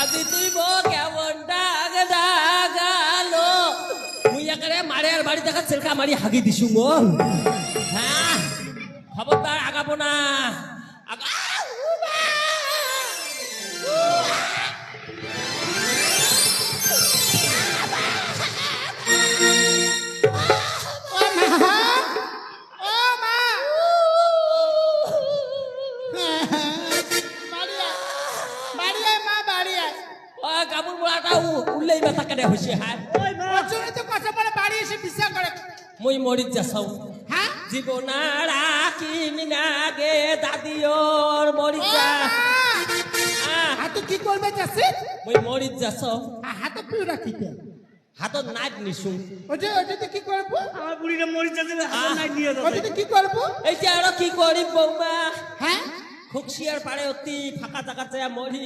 আজি তুই মোক কেমন ডাক ডাগালো মুই একারে মারে আর বাড়ি দেখা সেলকা মারি হাগি দিছু গো হ্যাঁ খবরদার আগাবো না। আগা কাবুল বড়াটা উল্লেই ব্যথা কেটে হইছে হ্যাঁ ওই মা মই মরিত যাচাও জীবনারা কি মিনাগে দাদিওর মরিত যা। আহ, কি করবে চাষি মই মরিত যাচাও হাত পিউ রাখিতে হাতত নাইট নিছু ওটা ওটাতে কি করব আমার বুড়িটা মরি যাচ্ছে হাতে নাই নিয়ে যাবে ওটাতে কি করব এইটা আর কি করি বৌমা? হ্যাঁ খুকশিয়ার পারে অতি ফাঁকা জায়গাতে মরি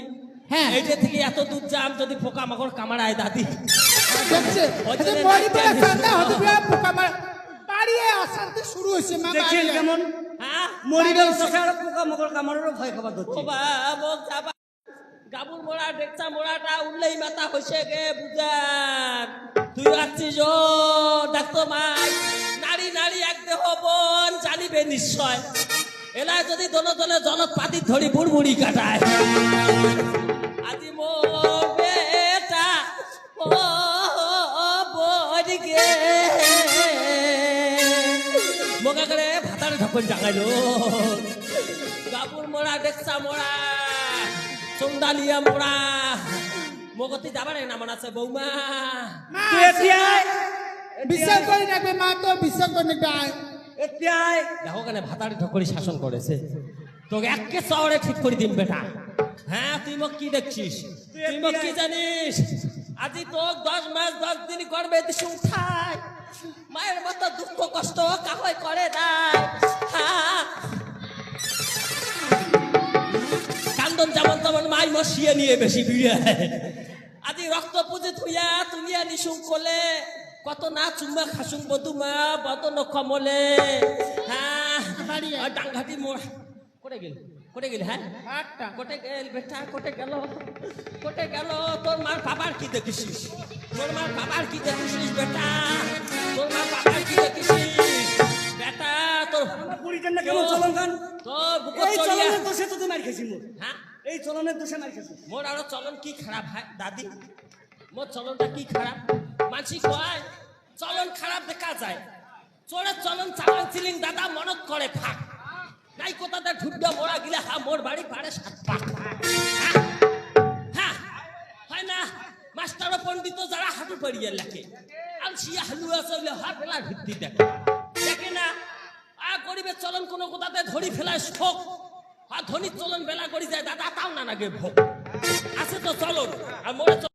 হ্যাঁ। এইটা থেকে এত দূর যাম যদি পোকা মাকড় কামারায় দাদি। বাড়িয়ে অশান্তি শুরু হয়েছে মা দেখছেন কেমন? হ্যাঁ মরিবার পোকা মাকড় কামারেরও ভয় খাবার ধরছে। বাবা গাবুল মোড়া দেখছা মোড়াটা উল্লেই মাথা হইছে গে বুঝান তুই রাখছিস ও ডাক্তার মাই। নারী নারী এক দেহ বোন জানিবে নিশ্চয়। এলা যদি দল দলে জলত পাতি ধরি বুড়বুড়ি কাটায়। মোকা করে ভাতার ঢকন জাগাইলো। গাবুর মোড়া দেখছা মোড়া চন্দালিয়া মোড়া। মগতি যাবারে নামন আছে বৌমা? তুই এতিয়াই বিশ্বাস করে রাখবে মা তো বিশ্বাস করে রাখবে আয়। এতিয়াই। দেখো কেন ভাতারি ঠকরি শাসন করেছে। তোকে একে শহরে ঠিক করে দিম বেটা। হ্যাঁ তুই মোক কি দেখছিস? তুই মোক কি জানিস? আজি তোক দশ মাস দশ দিন করবে দিছু ঠাই মায়ের মতো দুঃখ কষ্ট কাহয় করে না। কান্দন যেমন তেমন মাই মশিয়ে নিয়ে বেশি ভিড়ে। আজি রক্ত পুজো থুইয়া তুলিয়া নিশুং কোলে কত না চুম্মা খাসুম বদুমা বত নখমলে হ্যাঁ ডাংঘাটি মোড়। কোটে গেল কোটে গেল হ্যাঁ? আটটা। কোটে গেল বেটা কোটে গেল। কোটে গেল তোর মার বাবার কি দেখেছিস তোর মার বাবার কি দেখেছিস বেটা? আমার না কেমন চলন খান? এই চলনের দোষে তো তুই মার খেয়েছি মোর। হ্যাঁ? এই চলনের দোষে মার খেয়েছি মোর আরও চলন কি খারাপ হয়? দাদি মোর চলনটা কি খারাপ? মানসি কয় চলন খারাপ দেখা যায়। চোরের চলন চালান চিলিং দাদা মনত করে ফাঁক। নাই কোথাতে ঢুড্ডা মোড়া গিলে হা মোর বাড়ি পারে সাত পাক। হ্যাঁ? হ্যাঁ না? মাস্টার পণ্ডিত যারা হাঁটু পাড়িয়ে লেখে। আলসিয়া হালুয়া চলে হা ফেলার ভিত্তি দেখে। গরিবের চলন কোনো কোথাতে ধরি ফেলায় শোক। আর ধনির চলন বেলা করি যায়, দাদা, তাও না নাগে ভোগ। আছে তো চলন, আর চলন।